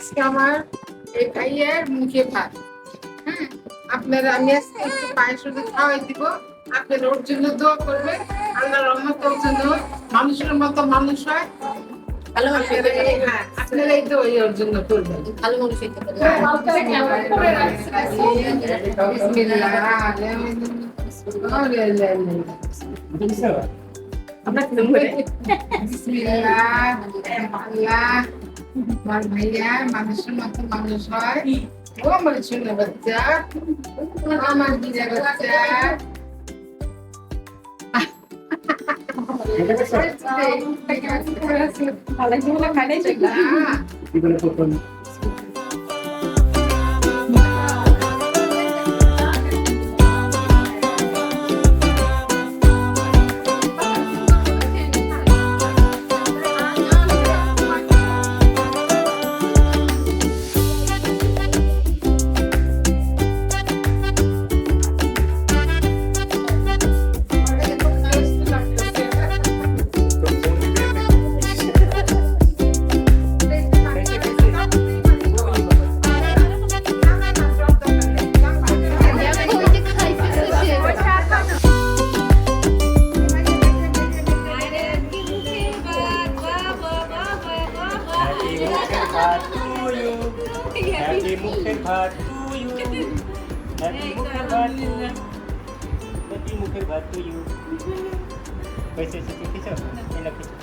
আজকে আমার এই ভাইয়ের মুখে ভাত। হ্যাঁ আপনারা আমি আজকে একটু পায়েস ওদের খাওয়াই দিব। আপনারা ওর জন্য দোয়া করবেন। আল্লাহ রহমত ওর জন্য মানুষের মতো মানুষ হয়। ভালো মানুষ হইতে পারে। হ্যাঁ আপনারা এই দোয়াই ওর জন্য করবেন। ভালো মানুষ হইতে পারে। আমরা film করে। আমার ভাইয়া মানুষের মতো মানুষ হয় ও আমার ছোট বাচ্চা আমার দিদা বাচ্চা ভালো part to you. Happy Mukhen part to you. Happy Mukhen part to you. Happy Mukhen part to you. પૈસે છે ખીચો એના ખીચો